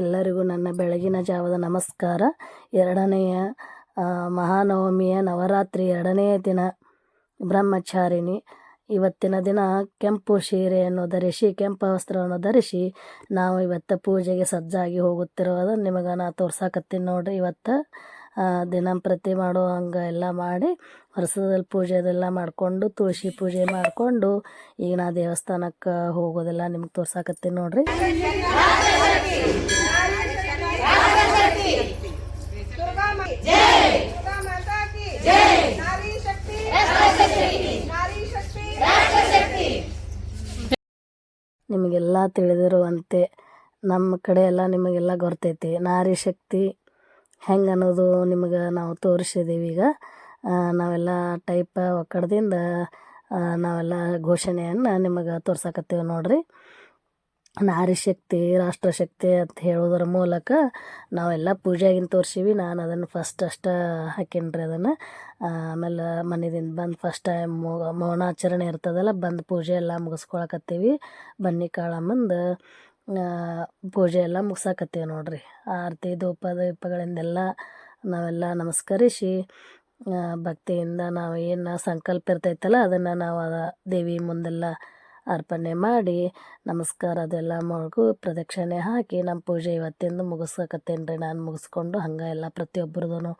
ಎಲ್ಲರಿಗೂ ನನ್ನ ಬೆಳಗಿನ ಜಾವದ ನಮಸ್ಕಾರ. ಎರಡನೆಯ ಮಹಾನವಮಿಯ ನವರಾತ್ರಿ ಎರಡನೆಯ ದಿನ ಬ್ರಹ್ಮಚಾರಿಣಿ. ಇವತ್ತಿನ ದಿನ ಕೆಂಪು ಸೀರೆಯನ್ನು ಧರಿಸಿ, ಕೆಂಪು ವಸ್ತ್ರವನ್ನು ಧರಿಸಿ ನಾವು ಇವತ್ತು ಪೂಜೆಗೆ ಸಜ್ಜಾಗಿ ಹೋಗುತ್ತಿರುವುದು ನಿಮಗೆ ನಾ ತೋರ್ಸಾಕತ್ತೀನಿ ನೋಡ್ರಿ. ಇವತ್ತು ದಿನಂಪ್ರತಿ ಮಾಡೋ ಹಂಗೆ ಎಲ್ಲ ಮಾಡಿ ವರ್ಷದಲ್ಲಿ ಪೂಜೆ ಅದೆಲ್ಲ ಮಾಡಿಕೊಂಡು ತುಳಸಿ ಪೂಜೆ ಮಾಡಿಕೊಂಡು ಈಗ ನಾ ದೇವಸ್ಥಾನಕ್ಕೆ ಹೋಗೋದೆಲ್ಲ ನಿಮ್ಗೆ ತೋರ್ಸಾಕತ್ತೀನಿ ನೋಡ್ರಿ. ನಿಮಗೆಲ್ಲ ತಿಳಿದಿರುವಂತೆ ನಮ್ಮ ಕಡೆ ಎಲ್ಲ ನಿಮಗೆಲ್ಲ ಗೊತ್ತೈತಿ ನಾರಿ ಶಕ್ತಿ ಹೆಂಗೆ ಅನ್ನೋದು ನಿಮಗೆ ನಾವು ತೋರಿಸಿದ್ದೀವಿ ಈಗ. ನಾವೆಲ್ಲ ಟೈಪ್ ಒಕ್ಕಡದಿಂದ ನಾವೆಲ್ಲ ಘೋಷಣೆಯನ್ನು ನಿಮಗೆ ತೋರ್ಸಕತ್ತೀವಿ ನೋಡ್ರಿ. ನಾರಿ ಶಕ್ತಿ ರಾಷ್ಟ್ರಶಕ್ತಿ ಅಂತ ಹೇಳೋದ್ರ ಮೂಲಕ ನಾವೆಲ್ಲ ಪೂಜೆಗಿಂತ ತೋರಿಸೀವಿ. ನಾನು ಅದನ್ನು ಫಸ್ಟ್ ಅಷ್ಟ ಹಾಕೀನಿ ಅದನ್ನು. ಆಮೇಲೆ ಮನೆದಿಂದ ಬಂದು ಫಸ್ಟ್ ಟೈಮ್ ಮೌನಾಚರಣೆ ಇರ್ತದಲ್ಲ, ಬಂದು ಪೂಜೆ ಎಲ್ಲ ಮುಗಿಸ್ಕೊಳಕತ್ತೀವಿ. ಬನ್ನಿ ಕಾಳಮ್ಮಂದು. ಪೂಜೆ ಎಲ್ಲ ಮುಗ್ಸಾಕತ್ತೀವಿ ನೋಡಿರಿ. ಆರತಿ, ಧೂಪ, ದೀಪಗಳಿಂದೆಲ್ಲ ನಾವೆಲ್ಲ ನಮಸ್ಕರಿಸಿ ಭಕ್ತಿಯಿಂದ ನಾವು ಏನು ಸಂಕಲ್ಪ ಇರ್ತೈತಲ್ಲ, ಅದನ್ನು ನಾವು ದೇವಿ ಮುಂದೆಲ್ಲ ಅರ್ಪಣೆ ಮಾಡಿ, ನಮಸ್ಕಾರ ಅದೆಲ್ಲ ಮಗು ಪ್ರದಕ್ಷಿಣೆ ಹಾಕಿ ನಮ್ಮ ಪೂಜೆ ಇವತ್ತಿಂದ ಮುಗಿಸ್ಕತ್ತೇನೆ ರೀ ನಾನು ಮುಗಿಸ್ಕೊಂಡು ಹಂಗೆ ಎಲ್ಲ ಪ್ರತಿಯೊಬ್ಬರದೂ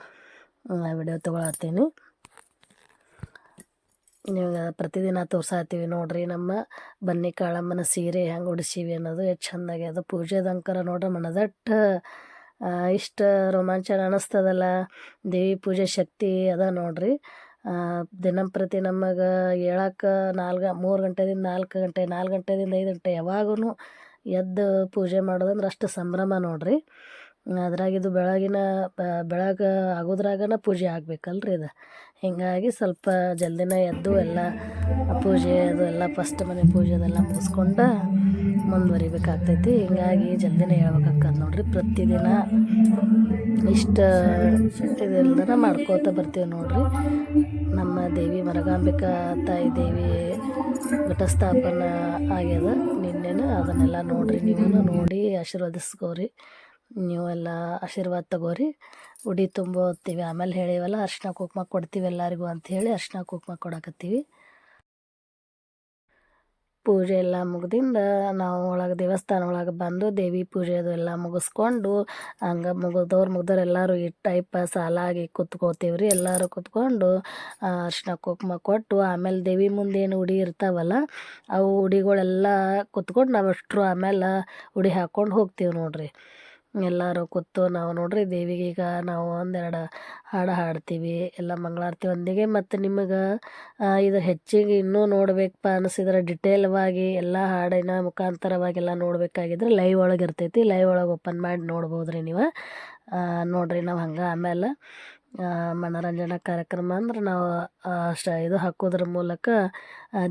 ವಿಡಿಯೋ ತೊಗೊಳತ್ತೀನಿ. ನಿಮ್ಗೆ ಪ್ರತಿದಿನ ತೋರ್ಸಾತೀವಿ ನೋಡ್ರಿ ನಮ್ಮ ಬನ್ನಿ ಕಾಳಮ್ಮನ ಸೀರೆ ಹೆಂಗೆ ಉಡಿಸೀವಿ ಅನ್ನೋದು ಎಷ್ಟು ಚಂದಾಗಿ. ಅದು ಪೂಜೆದಂಕರ ನೋಡ್ರಿ ಮನದಟ್ಟ ಇಷ್ಟು ರೋಮಾಂಚನ ಅನ್ನಿಸ್ತದಲ್ಲ ದೇವಿ ಪೂಜೆ ಶಕ್ತಿ ಅದ ನೋಡ್ರಿ. ದಿನಂಪ್ರತಿ ನಮಗೆ ಏಳಕ್ಕೆ ನಾಲ್ಕು ಮೂರು ಗಂಟೆದಿಂದ ನಾಲ್ಕು ಗಂಟೆ, ನಾಲ್ಕು ಗಂಟೆದಿಂದ ಐದು ಗಂಟೆ ಯಾವಾಗೂ ಎದ್ದು ಪೂಜೆ ಮಾಡೋದಂದ್ರೆ ಅಷ್ಟು ಸಂಭ್ರಮ ನೋಡ್ರಿ. ಅದ್ರಾಗ ಇದು ಬೆಳಗಿನ ಬೆಳಗ ಆಗೋದ್ರಾಗನ ಪೂಜೆ ಆಗ್ಬೇಕಲ್ರಿ ಇದು. ಹೀಗಾಗಿ ಸ್ವಲ್ಪ ಜಲ್ದಿನ ಎದ್ದು ಎಲ್ಲ ಪೂಜೆ, ಅದು ಎಲ್ಲ ಫಸ್ಟ್ ಮನೆ ಪೂಜೆ ಅದೆಲ್ಲ ಮುಗಿಸ್ಕೊಂಡು ಮುಂದುವರಿಬೇಕಾಗ್ತೈತಿ. ಹಿಂಗಾಗಿ ಜಲ್ದಿನ ಹೇಳ್ಬೇಕಾಗ್ತದೆ ನೋಡ್ರಿ, ಪ್ರತಿದಿನ ಇಷ್ಟ ಇದೆಲ್ಲದನ ಮಾಡ್ಕೋತ ಬರ್ತೀವಿ ನೋಡ್ರಿ. ನಮ್ಮ ದೇವಿ ಮರಗಾಂಬಿಕಾ ತಾಯಿ ದೇವಿ ಘಟಸ್ಥಾಪನ ಆಗ್ಯದ. ನಿನ್ನೆನ ಅದನ್ನೆಲ್ಲ ನೋಡ್ರಿ ನೀವು ನೋಡಿ ಆಶೀರ್ವದಿಸ್ಕೋರಿ. ನೀವೆಲ್ಲ ಆಶೀರ್ವಾದ ತಗೋರಿ. ಉಡಿ ತುಂಬೋತ್ತೀವಿ. ಆಮೇಲೆ ಹೇಳಿವಲ್ಲ ಅರ್ಶಿನ ಕುಂಕುಮ ಕೊಡ್ತೀವಿ ಎಲ್ಲರಿಗೂ ಅಂತ ಹೇಳಿ ಅರ್ಶಿನ ಕುಂಕುಮ ಕೊಡಕತ್ತೀವಿ. ಪೂಜೆ ಎಲ್ಲ ಮುಗ್ದಿಂದ ನಾವು ಒಳಗೆ ದೇವಸ್ಥಾನ ಒಳಗೆ ಬಂದು ದೇವಿ ಪೂಜೆ ಅದು ಎಲ್ಲ ಮುಗಿಸ್ಕೊಂಡು, ಹಂಗೆ ಮುಗಿದವ್ರು ಮುಗ್ದವ್ರು ಎಲ್ಲರೂ ಈ ಟೈಪ್ ಸಾಲಾಗಿ ಕುತ್ಕೋತೀವಿ ರೀ ಎಲ್ಲರೂ ಕುತ್ಕೊಂಡು ಅರ್ಶಿನ ಕುಂಕುಮ ಕೊಟ್ಟು, ಆಮೇಲೆ ದೇವಿ ಮುಂದೇನು ಉಡಿ ಇರ್ತಾವಲ್ಲ, ಅವು ಉಡಿಗಳೆಲ್ಲ ಕುತ್ಕೊಂಡು ನಾವು ಅಷ್ಟರು ಆಮೇಲೆ ಉಡಿ ಹಾಕ್ಕೊಂಡು ಹೋಗ್ತೀವಿ ನೋಡ್ರಿ. ಎಲ್ಲರೂ ಕೂತು ನಾವು ನೋಡ್ರಿ ದೇವಿಗೆ ಈಗ ನಾವು ಒಂದೆರಡು ಹಾಡು ಹಾಡ್ತೀವಿ, ಎಲ್ಲ ಮಂಗಳಾರತಿ ಒಂದಿಗೆ ಮತ್ತು ನಿಮಗೆ ಇದು ಹೆಚ್ಚಿಗೆ ಇನ್ನೂ ನೋಡ್ಬೇಕಪ್ಪ ಅನಿಸಿದ್ರೆ ಡಿಟೇಲ್ವಾಗಿ ಎಲ್ಲ ಹಾಡಿನ ಮುಖಾಂತರವಾಗೆಲ್ಲ ನೋಡಬೇಕಾಗಿದ್ರೆ ಲೈವ್ ಒಳಗೆ ಇರ್ತೈತಿ ಲೈವ್ ಒಳಗೆ ಓಪನ್ ಮಾಡಿ ನೋಡ್ಬೋದು ರೀ ನೀವು ನೋಡ್ರಿ ನಾವು ಹಂಗೆ ಆಮೇಲೆ ಮನೋರಂಜನಾ ಕಾರ್ಯಕ್ರಮ ಅಂದ್ರೆ ನಾವು ಅಷ್ಟ ಇದು ಹಾಕೋದ್ರ ಮೂಲಕ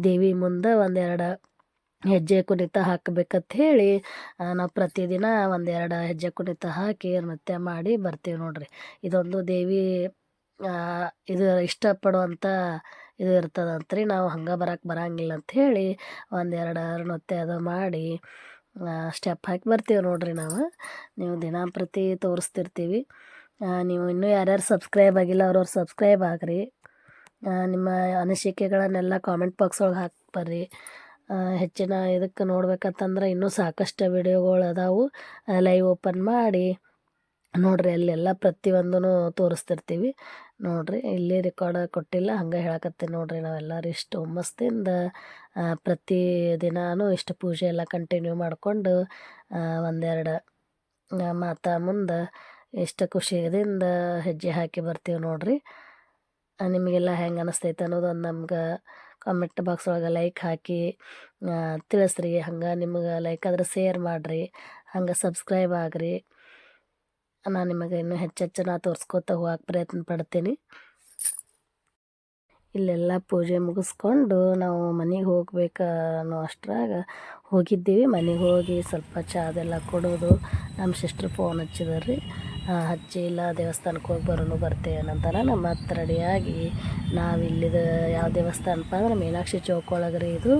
ದೇವಿ ಮುಂದೆ ಒಂದೆರಡು ಹೆಜ್ಜೆ ಕುಣಿತ ಹಾಕಬೇಕಂತ ಹೇಳಿ ನಾವು ಪ್ರತಿದಿನ ಒಂದೆರಡು ಹೆಜ್ಜೆ ಕುಣಿತ ಹಾಕಿ ನೃತ್ಯ ಮಾಡಿ ಬರ್ತೀವಿ ನೋಡ್ರಿ. ಇದೊಂದು ದೇವಿ ಇದು ಇಷ್ಟಪಡುವಂಥ ಇದು ಇರ್ತದಂತ್ರಿ. ನಾವು ಹಂಗೆ ಬರಕ್ಕೆ ಬರಂಗಿಲ್ಲ ಅಂತ ಹೇಳಿ ಒಂದೆರಡು ನೃತ್ಯ ಅದು ಮಾಡಿ ಸ್ಟೆಪ್ ಹಾಕಿ ಬರ್ತೀವಿ ನೋಡ್ರಿ ನಾವು. ನೀವು ದಿನಂಪ್ರತಿ ತೋರಿಸ್ತಿರ್ತೀವಿ. ನೀವು ಇನ್ನೂ ಯಾರ್ಯಾರು ಸಬ್ಸ್ಕ್ರೈಬ್ ಆಗಿಲ್ಲ ಅವ್ರವ್ರು ಸಬ್ಸ್ಕ್ರೈಬ್ ಆಗ್ರಿ. ನಿಮ್ಮ ಅನಿಸಿಕೆಗಳನ್ನೆಲ್ಲ ಕಾಮೆಂಟ್ ಬಾಕ್ಸ್ ಒಳಗೆ ಹಾಕಿ ಬರ್ರಿ. ಹೆಚ್ಚಿನ ಇದಕ್ಕೆ ನೋಡ್ಬೇಕಂತಂದ್ರೆ ಇನ್ನೂ ಸಾಕಷ್ಟು ವಿಡಿಯೋಗಳು ಅದಾವು. ಲೈವ್ ಓಪನ್ ಮಾಡಿ ನೋಡ್ರಿ, ಅಲ್ಲೆಲ್ಲ ಪ್ರತಿಯೊಂದೂ ತೋರಿಸ್ತಿರ್ತೀವಿ. ನೋಡ್ರಿ, ಇಲ್ಲಿ ರೆಕಾರ್ಡ್ ಕೊಟ್ಟಿಲ್ಲ, ಹಂಗೆ ಹೇಳಕತ್ತೀನಿ ನೋಡ್ರಿ ನಾವೆಲ್ಲರೂ. ಇಷ್ಟು ಹುಮ್ಮಸ್ತಿಂದ ಪ್ರತಿ ದಿನಾನು ಇಷ್ಟು ಪೂಜೆ ಎಲ್ಲ ಕಂಟಿನ್ಯೂ ಮಾಡಿಕೊಂಡು ಒಂದೆರಡು ಮಾತಾ ಮುಂದೆ ಇಷ್ಟು ಖುಷಿಯಿಂದ ಹೆಜ್ಜೆ ಹಾಕಿ ಬರ್ತೀವಿ ನೋಡ್ರಿ. ನಿಮಗೆಲ್ಲ ಹೆಂಗೆ ಅನ್ನಿಸ್ತೈತೆ ಅನ್ನೋದು ನಮ್ಗೆ ಕಾಮೆಂಟ್ ಬಾಕ್ಸ್ ಒಳಗೆ ಲೈಕ್ ಹಾಕಿ ತಿಳಿಸ್ರಿ. ಹಂಗೆ ನಿಮ್ಗೆ ಲೈಕ್ ಆದ್ರೆ ಶೇರ್ ಮಾಡಿರಿ. ಹಂಗೆ ಸಬ್ಸ್ಕ್ರೈಬ್ ಆಗ್ರಿ. ನಾನು ನಿಮಗೆ ಇನ್ನೂ ಹೆಚ್ಚೆಚ್ಚು ನಾ ತೋರಿಸ್ಕೊತ ಹೋಗಕ್ಕೆ ಪ್ರಯತ್ನ ಪಡ್ತೀನಿ. ಇಲ್ಲೆಲ್ಲ ಪೂಜೆ ಮುಗಿಸ್ಕೊಂಡು ನಾವು ಮನೆಗೆ ಹೋಗ್ಬೇಕು ಅನ್ನೋ ಅಷ್ಟರಾಗ ಹೋಗಿದ್ದೀವಿ. ಮನೆಗೆ ಹೋಗಿ ಸ್ವಲ್ಪ ಚಾದೆಲ್ಲ ಕೊಡೋದು. ನಮ್ಮ ಸಿಸ್ಟ್ರ್ ಫೋನ್ ಹಚ್ಚಿದಾರ್ರಿ. ಹಚ್ಚಿ ಇಲ್ಲ, ದೇವಸ್ಥಾನಕ್ಕೆ ಹೋಗಿ ಬರೋನು ಬರ್ತೇವೆ ನಂತರ ನಮ್ಮ ಮತ್ತೆ ರೆಡಿಯಾಗಿ ನಾವು ಇಲ್ಲಿದ ಯಾವ ದೇವಸ್ಥಾನಪ್ಪ ಅಂದ್ರೆ ಮೀನಾಕ್ಷಿ ಚೌಕ್ ಒಳಗೆ ರೀ ಇದು.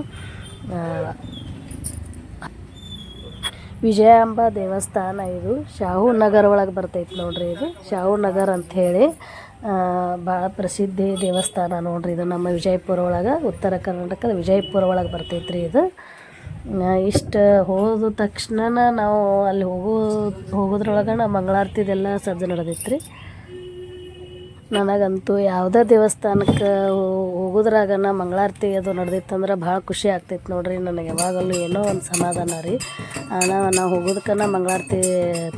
ವಿಜಯ ವಿಜಯಾಂಬ ದೇವಸ್ಥಾನ ಇದು. ಶಾಹು ನಗರ ಒಳಗೆ ಬರ್ತೈತೆ ನೋಡ್ರಿ ಇದು. ಶಾಹು ನಗರ್ ಅಂಥೇಳಿ ಭಾಳ ಪ್ರಸಿದ್ಧಿ ದೇವಸ್ಥಾನ ನೋಡ್ರಿ ಇದು ನಮ್ಮ ವಿಜಯಪುರ ಒಳಗೆ. ಉತ್ತರ ಕರ್ನಾಟಕದ ವಿಜಯಪುರ ಒಳಗೆ ಬರ್ತೈತೆ ರೀ ಇದು. ಇಷ್ಟು ಹೋದ ತಕ್ಷಣ ನಾವು ಅಲ್ಲಿ ಹೋಗೋ ಹೋಗೋದ್ರೊಳಗೆ ಮಂಗಳಾರತಿದೆಲ್ಲ ಸಜ್ಜೆ ರೀ ನನಗಂತೂ ಯಾವುದೇ ದೇವಸ್ಥಾನಕ್ಕೆ ಹೋಗೋದ್ರಾಗನ ಮಂಗಳಾರತಿ ಅದು ನಡೆದಿತ್ತಂದ್ರೆ ಭಾಳ ಖುಷಿ ಆಗ್ತೈತೆ ನೋಡ್ರಿ ನನಗೆ ಯಾವಾಗಲೂ ಏನೋ ಒಂದು ಸಮಾಧಾನ ರೀ. ನಾವು ನಾವು ಹೋಗೋದಕ್ಕನ ಮಂಗಳಾರತಿ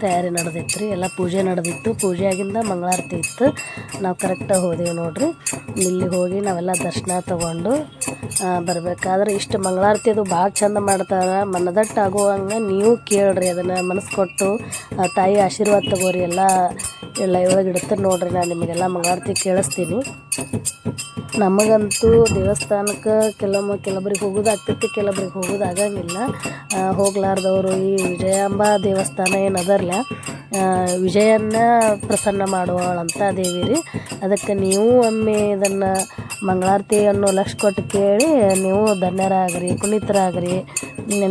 ತಯಾರಿ ನಡೆದಿತ್ತು ರೀ ಎಲ್ಲ ಪೂಜೆ ನಡೆದಿತ್ತು ಪೂಜೆ ಆಗಿಂದ ಮಂಗಳಾರತಿ ಇತ್ತು. ನಾವು ಕರೆಕ್ಟಾಗಿ ಹೋದೆವು ನೋಡ್ರಿ. ಇಲ್ಲಿ ಹೋಗಿ ನಾವೆಲ್ಲ ದರ್ಶನ ತಗೊಂಡು ಬರಬೇಕಾದ್ರೆ ಇಷ್ಟು ಮಂಗಳಾರತಿ ಅದು ಭಾಳ ಚಂದ ಮಾಡ್ತಾರೆ. ಮನದಟ್ಟು ಆಗುವಂಗೆ ನೀವು ಕೇಳ್ರಿ ಅದನ್ನು ಮನಸ್ಸು ಕೊಟ್ಟು ತಾಯಿ ಆಶೀರ್ವಾದ ತಗೋರಿ, ಎಲ್ಲ ಎಲ್ಲ ಇಡ್ತಾರೆ ನೋಡ್ರಿ ನಾನು ನಿಮಗೆಲ್ಲ ಮಂಗಳಾರತಿ ಕೇಳಿಸ್ತೀನಿ. ನಮಗಂತೂ ದೇವಸ್ಥಾನಕ್ಕೆ ಕೆಲವೊಮ್ಮೆ ಕೆಲವೊಬ್ರಿಗೆ ಹೋಗೋದಾಗ್ತೈತಿ ಕೆಲವೊಬ್ರಿಗೆ ಹೋಗೋದಾಗಂಗಿಲ್ಲ ಹೋಗ್ಲಾರ್ದವರು ಈ ವಿಜಯಾಂಬ ದೇವಸ್ಥಾನ ಏನು ಅದರ್ಲ ಆ, ವಿಜಯನ್ನ ಪ್ರಸನ್ನ ಮಾಡುವಳಂತ ದೇವಿ ರೀ. ಅದಕ್ಕೆ ನೀವು ಒಮ್ಮೆ ಇದನ್ನು ಮಂಗಳಾರತಿ ಅನ್ನೋ ಲಕ್ಷ ಕೊಟ್ಟು ಕೇಳಿ ನೀವು ಧನ್ಯರಾಗ್ರಿ ಪುನೀತರಾಗ್ರಿ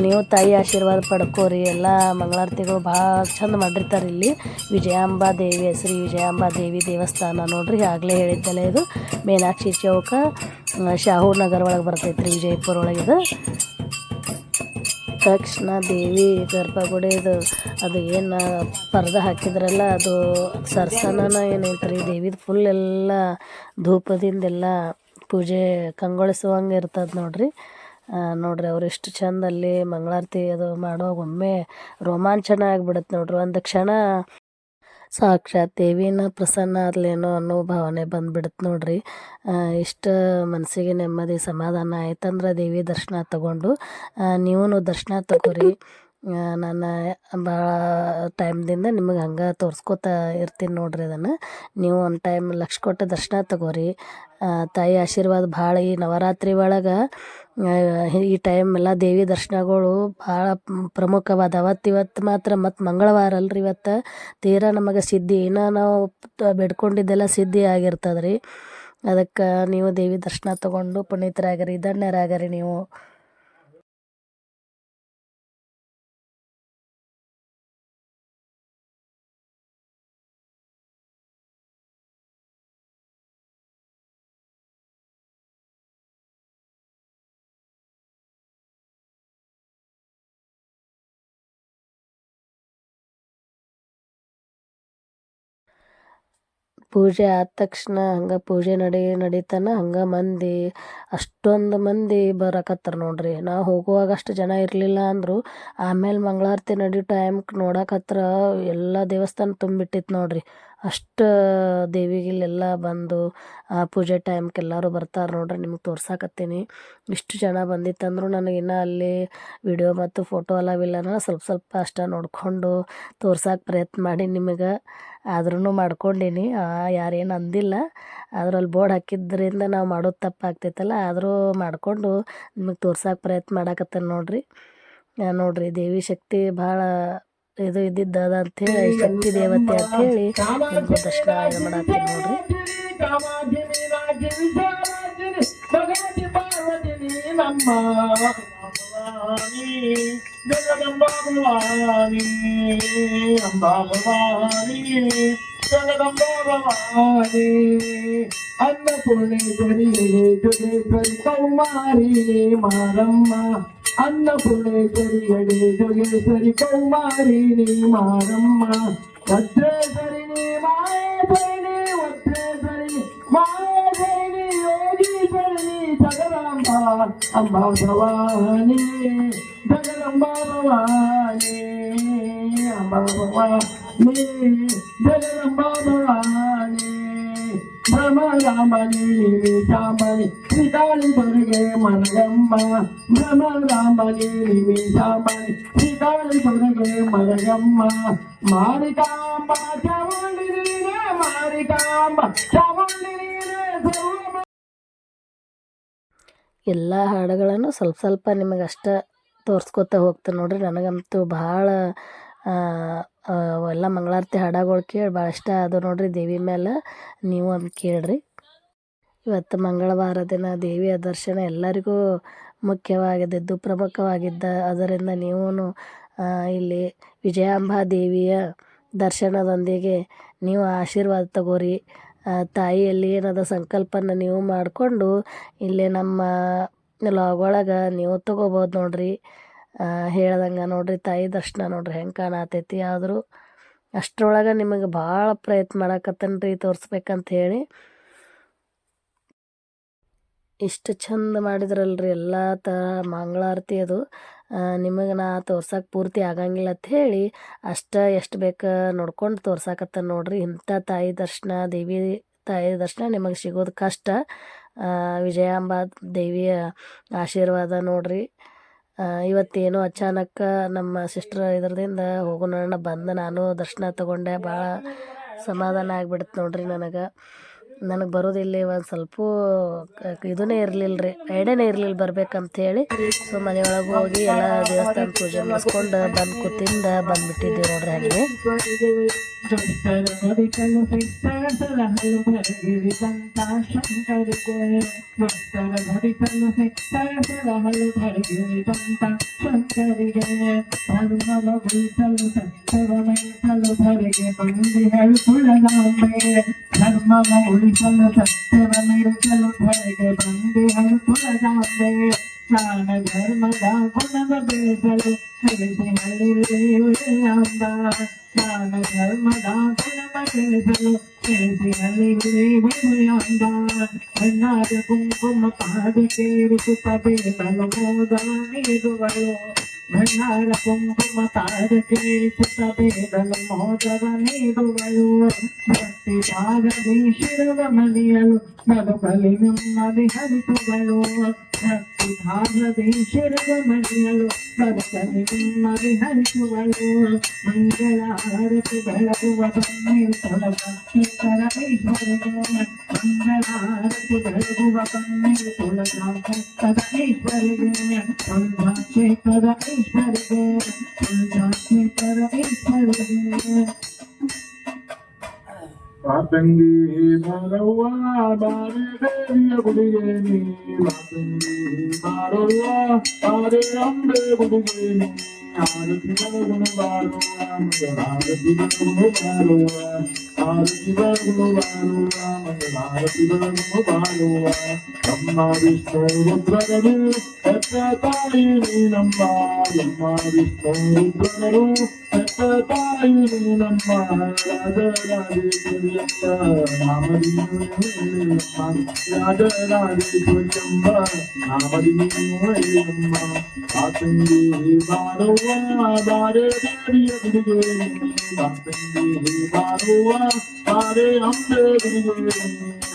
ನೀವು ತಾಯಿ ಆಶೀರ್ವಾದ ಪಡ್ಕೋರಿ. ಎಲ್ಲ ಮಂಗಳಾರತಿಗಳು ಭಾಳ ಚಂದ ಮಾಡಿರ್ತಾರೆ ಇಲ್ಲಿ. ವಿಜಯಾಂಬ ದೇವಿ ಹೆಸರು ವಿಜಯಾಂಬ ದೇವಿ ದೇವಸ್ಥಾನ ನೋಡ್ರಿ, ಆಗಲೇ ಹೇಳಿದ್ದಲ್ಲ ಇದು. ಮೀನಾಕ್ಷಿ ಚೌಕ ಶಾಹೂರ್ ಶಾಹು ನಗರ ಒಳಗೆ ಬರ್ತೈತೆ ರೀ ವಿಜಯಪುರ ಒಳಗೆ ಇದು. ತಕ್ಷಣ ದೇವಿ ಗರ್ಭಗುಡಿದು ಅದು ಏನು ಪರ್ದೆ ಹಾಕಿದ್ರಲ್ಲ, ಅದು ಸರ್ಸನನ ಏನೈತ್ರಿ ದೇವಿದು ಫುಲ್ ಎಲ್ಲ ಧೂಪದಿಂದೆಲ್ಲ ಪೂಜೆ ಕಂಗೊಳಿಸುವಂಗೆ ಇರ್ತದೆ ನೋಡ್ರಿ. ನೋಡ್ರಿ ಅವ್ರು ಎಷ್ಟು ಚಂದ ಅಲ್ಲಿ ಮಂಗಳಾರತಿ ಅದು ಮಾಡುವಾಗ ಒಮ್ಮೆ ರೋಮಾಂಚನ ಆಗಿಬಿಡುತ್ತೆ ನೋಡ್ರಿ. ಒಂದು ಕ್ಷಣ ಸಾಕ್ಷಾತ್ ದೇವಿನ ಪ್ರಸನ್ನ ಆದ್ಲೇನೋ ಅನ್ನೋ ಭಾವನೆ ಬಂದ್ಬಿಡುತ್ತೆ ನೋಡ್ರಿ. ಇಷ್ಟು ಮನಸ್ಸಿಗೆ ನೆಮ್ಮದಿ ಸಮಾಧಾನ ಆಯ್ತಂದ್ರೆ ದೇವಿ ದರ್ಶನ ತಗೊಂಡು ನೀವು ದರ್ಶನ ತಗೋರಿ. ನನ್ನ ನಾನು ಭಾಳ ಟೈಮ್ದಿಂದ ನಿಮಗೆ ಹಂಗೆ ತೋರಿಸ್ಕೊತಾ ಇರ್ತೀನಿ ನೋಡ್ರಿ ಅದನ್ನು. ನೀವು ಒಂದು ಟೈಮ್ ಲಕ್ಷ ಕೊಟ್ಟು ದರ್ಶನ ತಗೋರಿ. ತಾಯಿ ಆಶೀರ್ವಾದ ಭಾಳ ಈ ನವರಾತ್ರಿ ಒಳಗೆ ಈ ಟೈಮ್ ಎಲ್ಲ ದೇವಿ ದರ್ಶನಗಳು ಭಾಳ ಪ್ರಮುಖವಾದ ಅವತ್ತು ಇವತ್ತು ಮಾತ್ರ ಮತ್ತು ಮಂಗಳವಾರ ಅಲ್ರಿ ಇವತ್ತು. ತೀರಾ ನಮಗೆ ಸಿದ್ಧಿ ಏನೋ ನಾವು ಬೇಡ್ಕೊಂಡಿದ್ದೆಲ್ಲ ಸಿದ್ಧಿ ಆಗಿರ್ತದೆ ರೀ ಅದಕ್ಕೆ ನೀವು ದೇವಿ ದರ್ಶನ ತಗೊಂಡು ಪುನೀತರಾಗರಿ, ಧನ್ಯರಾಗರಿ ನೀವು. ಪೂಜೆ ಆದ ತಕ್ಷಣ ಹಂಗೆ ಪೂಜೆ ನಡಿ, ನಡೀತಾನೆ ಹಂಗೆ ಮಂದಿ, ಅಷ್ಟೊಂದು ಮಂದಿ ಬರಕತ್ತಾರ ನೋಡ್ರಿ. ನಾವು ಹೋಗುವಾಗ ಅಷ್ಟು ಜನ ಇರಲಿಲ್ಲ ಅಂದರು, ಆಮೇಲೆ ಮಂಗಳಾರತಿ ನಡೆಯೋ ಟೈಮ್ಗೆ ನೋಡಕತ್ರ ಎಲ್ಲ ದೇವಸ್ಥಾನ ತುಂಬಿಟ್ಟಿತ್ತು ನೋಡ್ರಿ. ಅಷ್ಟು ದೇವಿಗಿಲ್ಲೆಲ್ಲ ಬಂದು, ಆ ಪೂಜೆ ಟೈಮ್ಗೆ ಎಲ್ಲರೂ ಬರ್ತಾರೆ ನೋಡ್ರಿ, ನಿಮ್ಗೆ ತೋರ್ಸಾಕತ್ತೀನಿ. ಇಷ್ಟು ಜನ ಬಂದಿತ್ತಂದ್ರು ನನಗೆ ಇನ್ನೂ ಅಲ್ಲಿ ವಿಡಿಯೋ ಮತ್ತು ಫೋಟೋ ಅಲಾವಿಲ್ಲನ ಸ್ವಲ್ಪ ಸ್ವಲ್ಪ ಅಷ್ಟ ನೋಡಿಕೊಂಡು ತೋರ್ಸಕ್ಕೆ ಪ್ರಯತ್ನ ಮಾಡಿ ನಿಮಗೆ. ಆದ್ರೂ ಮಾಡ್ಕೊಂಡೀನಿ. ಯಾರೇನು ಅಂದಿಲ್ಲ. ಅದರಲ್ಲಿ ಬೋರ್ಡ್ ಹಾಕಿದ್ರಿಂದ ನಾವು ಮಾಡೋದು ತಪ್ಪಾಗ್ತೈತಲ್ಲ, ಆದರೂ ಮಾಡಿಕೊಂಡು ನಿಮಗೆ ತೋರ್ಸಕ್ಕೆ ಪ್ರಯತ್ನ ಮಾಡಾಕತ್ತೇನೆ ನೋಡ್ರಿ. ನೋಡಿ ನೋಡ್ರಿ, ದೇವಿ ಶಕ್ತಿ ಭಾಳ ಇದು ಇದ್ದಿದ್ದ ಅದ ಹೇಳಿ ಶಕ್ತಿ ದೇವತೆ ಅಂತ ಹೇಳಿ ದರ್ಶನ ಇದು ಮಾಡತ್ತೀನಿ ನೋಡ್ರಿ. ಜಗದಂಬಾ ಅಂಬಾ ಜಗದಂಬಾ ಭವಾನಿ ಅಂಬಾ ಭವಾನಿ ಜಗದಂಬಾ ಭವಾನಿ ಅನ್ನಪೂರ್ಣೇಶ್ವರಿ ಜೋಗೇಶ್ವರಿ ಕೌಮಾರಿ ಮಾರಮ್ಮ ಅನ್ನಪೂರ್ಣೇಶ್ವರಿ ಅಡಿ ಜೋಗೇಶ್ವರಿ ಕೌಮಾರಿ ನೀ ಮಾರಮ್ಮ ವಜ್ರೇಶ್ವರಿ ನೀ ಮಾಯೇಶ್ವರಿ ವಜ್ರೇಶ್ವರಿ ಮಾಯೇಶ್ವರಿ ಯೋಗೀಶ್ವರಿ ಜಗದಾಂಬ ಅಂಬಾ ಭವಾನಿ ಜಗದಂಬಾ ಭವಾನಿ ಅಂಬಾ ಭವಾನಿ ಚಾಮುಂಡಿ ನೀನೇ ಸರ್ವ ಎಲ್ಲ ಹಾಡುಗಳನ್ನು ಸ್ವಲ್ಪ ಸ್ವಲ್ಪ ನಿಮಗೆ ಅಷ್ಟೇ ತೋರಿಸ್ಕೊತ ಹೋಗ್ತೇನೆ ನೋಡ್ರಿ. ನನಗಂತೂ ಭಾಳ ಅವೆಲ್ಲ ಮಂಗಳಾರತಿ ಹಾಡಗಳು ಕೇಳಿ ಭಾಳ ಇಷ್ಟ ಅದು ನೋಡ್ರಿ ದೇವಿ ಮೇಲೆ ನೀವು ಅಂತ ಕೇಳ್ರಿ. ಇವತ್ತು ಮಂಗಳವಾರ ದಿನ ದೇವಿಯ ದರ್ಶನ ಎಲ್ಲರಿಗೂ ಮುಖ್ಯವಾಗಿದ್ದು, ಪ್ರಮುಖವಾಗಿದ್ದ. ಅದರಿಂದ ನೀವು ಇಲ್ಲಿ ವಿಜಯಾಂಬಾ ದೇವಿಯ ದರ್ಶನದೊಂದಿಗೆ ನೀವು ಆಶೀರ್ವಾದ ತಗೋರಿ. ತಾಯಿಯಲ್ಲಿ ಏನದ ಸಂಕಲ್ಪನ ನೀವು ಮಾಡಿಕೊಂಡು, ಇಲ್ಲಿ ನಮ್ಮ ಲಾಗೊಳಗೆ ನೀವು ತಗೋಬೋದು ನೋಡ್ರಿ. ಹೇಳ್ದಂಗೆ ನೋಡ್ರಿ ತಾಯಿ ದರ್ಶನ ನೋಡ್ರಿ ಹೆಂಗೆ ಕಾಣತೈತಿ. ಆದರೂ ಅಷ್ಟರೊಳಗೆ ನಿಮಗೆ ಭಾಳ ಪ್ರಯತ್ನ ಮಾಡಕತ್ತನ್ರಿ ತೋರಿಸ್ಬೇಕಂತ ಹೇಳಿ. ಇಷ್ಟು ಚಂದ ಮಾಡಿದ್ರಲ್ರಿ ಎಲ್ಲ ಥರ ಮಂಗಳಾರತಿ ಅದು. ನಿಮಗೆ ನಾ ತೋರ್ಸಕ್ಕೆ ಪೂರ್ತಿ ಆಗಂಗಿಲ್ಲ ಅಂತ ಹೇಳಿ ಅಷ್ಟು ಎಷ್ಟು ಬೇಕು ನೋಡ್ಕೊಂಡು ತೋರ್ಸಾಕತ್ತ ನೋಡ್ರಿ. ಇಂಥ ತಾಯಿ ದರ್ಶನ ದೇವಿ ತಾಯಿ ದರ್ಶನ ನಿಮಗೆ ಸಿಗೋದು ಕಷ್ಟ. ವಿಜಯಾಂಬ ದೇವಿಯ ಆಶೀರ್ವಾದ ನೋಡ್ರಿ. ಇವತ್ತೇನೋ ಅಚಾನಕ್ ನಮ್ಮ ಸಿಸ್ಟರ್ ಇದರದಿಂದ ಹೋಗೋಣ ಬಂದು ನಾನು ದರ್ಶನ ತಗೊಂಡೆ, ಭಾಳ ಸಮಾಧಾನ ಆಗ್ಬಿಡ್ತು ನೋಡ್ರಿ ನನಗೆ. ನನಗೆ ಬರೋದಿಲ್ಲ ಒಂದು ಸ್ವಲ್ಪ ಇದನ್ನೇ ಇರಲಿಲ್ಲ ರೀ ಐಡಿಯಾನೇ ಇರಲಿಲ್ಲ ಬರ್ಬೇಕಂತ ಹೇಳಿ ಸೊ, ಮನೆಯೊಳಗೆ ಹೋಗಿ ಎಲ್ಲ ದೇವಸ್ಥಾನ ಪೂಜೆ ಮಾಡಿಸ್ಕೊಂಡು ಬಂದು ಕೂತಿಂದ ಬಂದ್ಬಿಟ್ಟಿದ್ದೀವಿ ನೋಡ್ರಿ ಹಾಗೆ. చుట్టలు కొరికలు సిత్తరసుల హలుభగిరి దంతా శంకరికే చుట్టల భరికలు సిత్తరసుల హలుభగిరి దంతా శంకరిగే హరుమల గురిసలు సత్యవమైసలు భరిగే మందిరలు కులనాంబే ಬೆಳೆಸಲು ಬೆಳೆಸಿ ಹಳ್ಳಿ ಅಂಬ ಹೆಣ್ಣಾದ ಕುಂಕುಮ ಪಾದಕೇರಿಸುತ್ತ ಬೇಡಲು ಮೋದ ನೀಡುವಳು ಭಂಡಾರ ಕುಂಕುಮ ಪಾದಕೇರಿಸುತ್ತ ಬೇಡಲು ಮೋದವ ನೀಡುವಳು ಭಕ್ತಿ ಪಾದದಿ ಶಿರವ ಮಣಿಯಲು ಬದುಕಲಿ ನೆಮ್ಮದಿ ಹರಿಸುವಳು ಭಕ್ತಿ ಭಾಗದಿ ಶಿರವ ಮಣಿಯಲು ಬದುಕಲಿ ನೆಮ್ಮದಿ ಹರಿಸುವಳು శివాగదీశిరమలియలు బతుకలినున్నది హరిపుగలు భక్తిధాగదీశిరమలియలు బతుకలినున్నది హరిపుగలు మంగళ హారతి బెళకువ పన్నీశ్వరుడు మంగళ హారతి బెళకువ పన్నీశ్వరుడు పరమేశ్వరుడు పరమేశ్వరుడు மாத்தங்கி மாறவா மாறு தேவிய குடிகேனி மாத்தங்கி மாறவா மாறு அம்பே குடிகேனி ஆரதி மனகுண வாருவா ஆரதி மனகுண வாருவா ಆರತಿ ಬೆಳಗುನು ಬಾರುವ ಮಂಗಳಾರತಿ ಬೆಳಗುನು ಬಾರುವ ಆರತಿ ಬೆಳಗುನು ಬಾರುವ ಮಂಗಳಾರತಿ ಬೆಳಗುನು ಬಾರುವ ನಮ್ಮ ವಿಷ್ಣು ರುದ್ರಗಳು ಹೆತ್ತ ತಾಯಿ ನೀನಮ್ಮ ನಮ್ಮ ವಿಷ್ಣು ರುದ್ರಗಳು ಹೆತ್ತ ತಾಯಿ ನೀನಮ್ಮ ರಾಜರಾಜೇಶ್ವರಿಯಮ್ಮ ನಾಮದಿನಮ್ಮ ರಾಜರಾಜೇಶ್ವರಿಯಮ್ಮ ನಾಮದಿನಮ್ಮ ಆತಂಗಿ ಬಾರವ್ವ ಬಾರೆ ದೇವಿಯ ಗುಡಿಗೆ ಆತಂಗಿ ಬಾರವ್ವ ಬಾರೆ ಅಂಬೆ ಗುಡಿಗೆ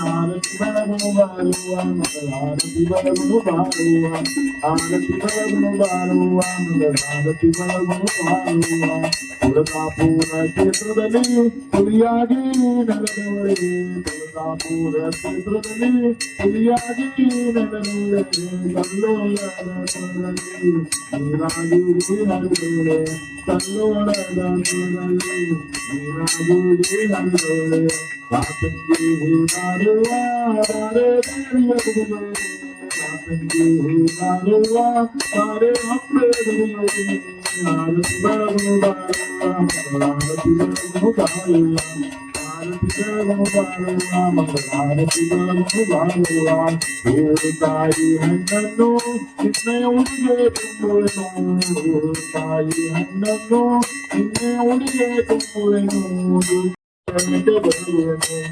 ಆರತಿ ಬೆಳಗುನು ಬಾರುವ ಮಂಗಳಾರತಿ ಬೆಳಗುನು ಬಾರುವ ಆರತಿ ಬೆಳಗುನು ಬಾರುವ ಮಂಗಳಾರತಿ ಬೆಳಗುನು ಬಾರುವ ತುಳಜಾಪುರ ಕ್ಷೇತ್ರದಲ್ಲಿ ಹುಲಿಯಾಗಿ ನೆಲೆದವಳೆ ತುಳಜಾಪುರ ಕ್ಷೇತ್ರದಲ್ಲಿ ಹುಲಿಯಾಗಿ ನೆಲೆದವಳೆ ಕಲ್ಲೋಳದ ತೊಡಲಿ ನೀರಾಗಿ ಹರಿದವಳೆ ಕಲ್ಲೋಳದ ತೊಡಲಿ ನೀರಾಗಿ ಹರಿದವಳೆ ವಾಸಂಗಿ ಬಾರುವ ಬಾರೆ ದೇವಿಯ ಗುಡಿಗೆ ವಾಸಂಗಿ ಬಾರುವ ಬಾರೆ ಅಂಬೆ ಗುಡಿಗೆ ಆರತಿ ಬೆಳಗುನು ಬಾರುವ ಆರತಿ ಬೆಳಗುನು ಬಾರುವ ಆರತಿ ಬೆಳಗುನು ಬಾರುವ ಮಂಗಳಾರತಿ ಬೆಳಗುನು ಬಾರುವ ಓ ತಾಯಿ ಹಣ್ಣನ್ನು ನಿನ್ನಯ ಉಡಿಗೆ ತುಂಬುವೆನು ತಾಯಿ ಹಣ್ಣನ್ನು ನಿನ್ನಯ ಉಡಿಗೆ ತುಂಬುವೆನು ಕಣ್ಣಿಗೆ ಬರುವೆನು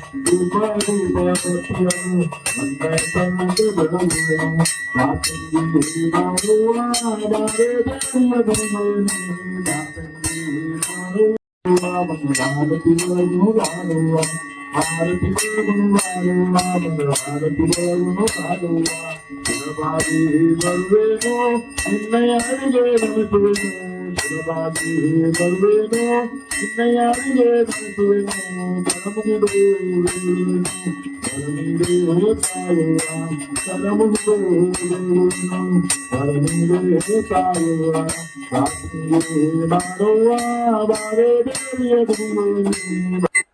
ದೇವಿಯ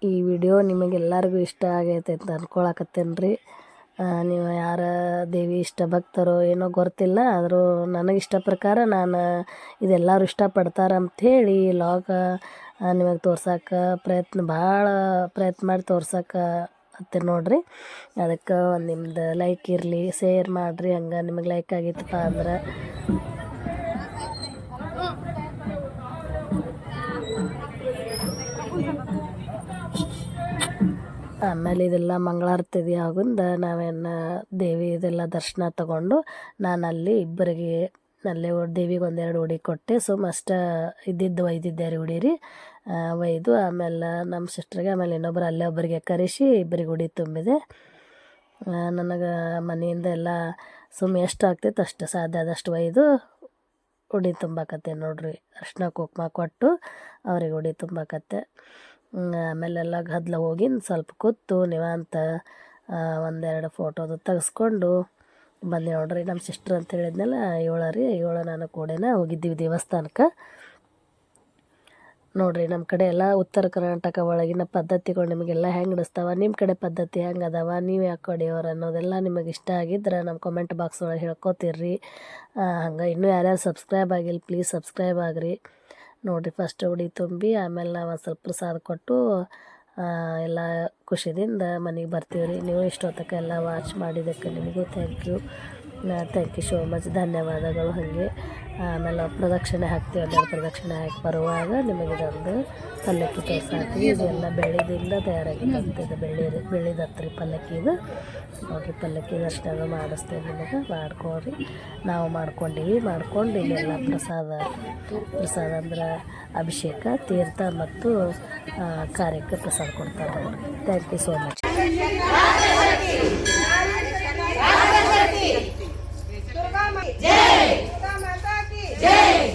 ಈ ವಿಡಿಯೋ ನಿಮಗೆಲ್ಲರಿಗೂ ಇಷ್ಟ ಆಗೈತೆ ಅಂತ ಅನ್ಕೊಳಕತ್ತೇನೆ ರೀ. ಆ, ನೀವು ಯಾರ ದೇವಿ ಇಷ್ಟ ಭಕ್ತರೋ ಏನೋ ಗೊತ್ತಿಲ್ಲ, ಆದರೂ ನನಗೆ ಇಷ್ಟ ಪ್ರಕಾರ ನಾನು ಇದೆಲ್ಲರೂ ಇಷ್ಟಪಡ್ತಾರೆ ಅಂಥೇಳಿ ಲಾಗ ನಿಮಗೆ ತೋರ್ಸಕ್ಕೆ ಪ್ರಯತ್ನ, ಭಾಳ ಪ್ರಯತ್ನ ಮಾಡಿ ತೋರ್ಸಕ್ಕೆ ಅತ್ತೆ ನೋಡಿರಿ. ಅದಕ್ಕೆ ಒಂದು ನಿಮ್ದು ಲೈಕ್ ಇರಲಿ ಶೇರ್ ಮಾಡಿರಿ, ಹಂಗೆ ನಿಮಗೆ ಲೈಕ್ ಆಗಿತ್ತಪ್ಪ ಅಂದ್ರೆ. ಆಮೇಲೆ ಇದೆಲ್ಲ ಮಂಗಳಾರತಿ ಆಗುಂದ ನಾವೇನು ದೇವಿ ಇದೆಲ್ಲ ದರ್ಶನ ತಗೊಂಡು ನಾನು ಅಲ್ಲಿ ಇಬ್ಬರಿಗೆ ಅಲ್ಲೇ ದೇವಿಗೆ ಒಂದೆರಡು ಉಡಿ ಕೊಟ್ಟೆ. ಸುಮ್ ಮಸ್ಟ ಇದ್ದಿದ್ದು ಒಯ್ದಿದ್ದೆ ರೀ ಉಡಿ ಒಯ್ದು ಆಮೇಲೆ ನಮ್ಮ ಸಿಸ್ಟ್ರಿಗೆ ಆಮೇಲೆ ಇನ್ನೊಬ್ರು ಅಲ್ಲೇ ಒಬ್ಬರಿಗೆ ಕರೆಸಿ ಇಬ್ಬರಿಗೆ ಉಡಿ ತುಂಬಿದೆ. ನನಗೆ ಮನೆಯಿಂದ ಎಲ್ಲ ಸುಮ್ಮ ಎಷ್ಟು ಆಗ್ತೈತೆ ಅಷ್ಟು ಸಾಧ್ಯ ಆದಷ್ಟು ಒಯ್ದು ಉಡಿ ತುಂಬಾಕತ್ತೆ ನೋಡ್ರಿ. ಅರ್ಶಿನ ಕುಕ್ಮ ಕೊಟ್ಟು ಅವ್ರಿಗೆ ಉಡಿ ತುಂಬಾಕತ್ತೆ. ಆಮೇಲೆಲ್ಲ ಗದ್ಲ ಹೋಗಿ ಸ್ವಲ್ಪ ಕೂತು ನಿವಾಂತ ಒಂದೆರಡು ಫೋಟೋದು ತೆಗೆಸ್ಕೊಂಡು ಬಂದೆ ನೋಡ್ರಿ ನಮ್ಮ ಸಿಸ್ಟ್ರ್ ಅಂತ ಹೇಳಿದ್ನಲ್ಲ, ಏಳು ರೀ, ಏಳು ನಾನು ಕೂಡೇನ ಹೋಗಿದ್ದೀವಿ ದೇವಸ್ಥಾನಕ್ಕೆ. ನೋಡ್ರಿ ನಮ್ಮ ಕಡೆ ಎಲ್ಲ ಉತ್ತರ ಕರ್ನಾಟಕ ಒಳಗಿನ ಪದ್ಧತಿಗಳು ನಿಮಗೆಲ್ಲ ಹೆಂಗೆ ನಡೆಸ್ತಾವ, ನಿಮ್ಮ ಕಡೆ ಪದ್ಧತಿ ಹೆಂಗೆ ಅದಾವ, ನೀವು ಯಾಕೆ ಕಡೆಯವ್ರು ಅನ್ನೋದೆಲ್ಲ ನಿಮಗೆ ಇಷ್ಟ ಆಗಿದ್ರೆ ನಮ್ಮ ಕಮೆಂಟ್ ಬಾಕ್ಸ್ ಒಳಗೆ ಹೇಳ್ಕೊತೀರಿ ಹಂಗೆ ಇನ್ನೂ ಯಾರ್ಯಾರು ಸಬ್ಸ್ಕ್ರೈಬ್ ಆಗಿಲ್ಲ ಪ್ಲೀಸ್ ಸಬ್ಸ್ಕ್ರೈಬ್ ಆಗ್ರಿ. ನೋಡಿರಿ ಫಸ್ಟ್ ಉಡಿ ತುಂಬಿ, ಆಮೇಲೆ ನಾವು ಒಂದು ಸ್ವಲ್ಪ ಪ್ರಸಾದ ಕೊಟ್ಟು ಎಲ್ಲ ಖುಷಿಯಿಂದ ಮನೆಗೆ ಬರ್ತೀವಿ ರೀ ನೀವು ಇಷ್ಟೊತ್ತಕ್ಕೆ ಎಲ್ಲ ವಾಚ್ ಮಾಡಿದ್ದಕ್ಕೆ ನಿಮಗೂ thank you thank you so much ಧನ್ಯವಾದಗಳು ಹಾಗೆ. ಆಮೇಲೆ ಪ್ರದಕ್ಷಿಣೆ ಹಾಕ್ತೀವಿ ಅಂದರೆ ಪ್ರದಕ್ಷಿಣೆ ಹಾಕಿ ಬರುವಾಗ ನಿಮಗೆ ಇದೊಂದು ಪಲ್ಲಕ್ಕಿ ತೋರ್ಸಾಕ್ತೀವಿ ಇದೆಲ್ಲ ಬೆಳ್ಳಿದಿಂದ ತಯಾರಾಗಿ ಇದು ಬೆಳ್ಳಿ ಬೆಳ್ಳಿದತ್ರಿ ಪಲ್ಲಕ್ಕಿದು. ನೋಡಿರಿ ಪಲ್ಲಕ್ಕಿ ದರ್ಶನ ಮಾಡಿಸ್ತೇವೆ ನಿಮಗೆ. ಮಾಡ್ಕೊಳ್ರಿ. ನಾವು ಮಾಡ್ಕೊಂಡೀವಿ. ಮಾಡ್ಕೊಂಡು ಇಲ್ಲೆಲ್ಲ ಪ್ರಸಾದ ಪ್ರಸಾದ ಅಂದ್ರೆ ಅಭಿಷೇಕ, ತೀರ್ಥ ಮತ್ತು ಕಾರ್ಯಕ್ಕೆ ಪ್ರಸಾದ ಕೊಡ್ತಾರೆ. Thank you so much Yay!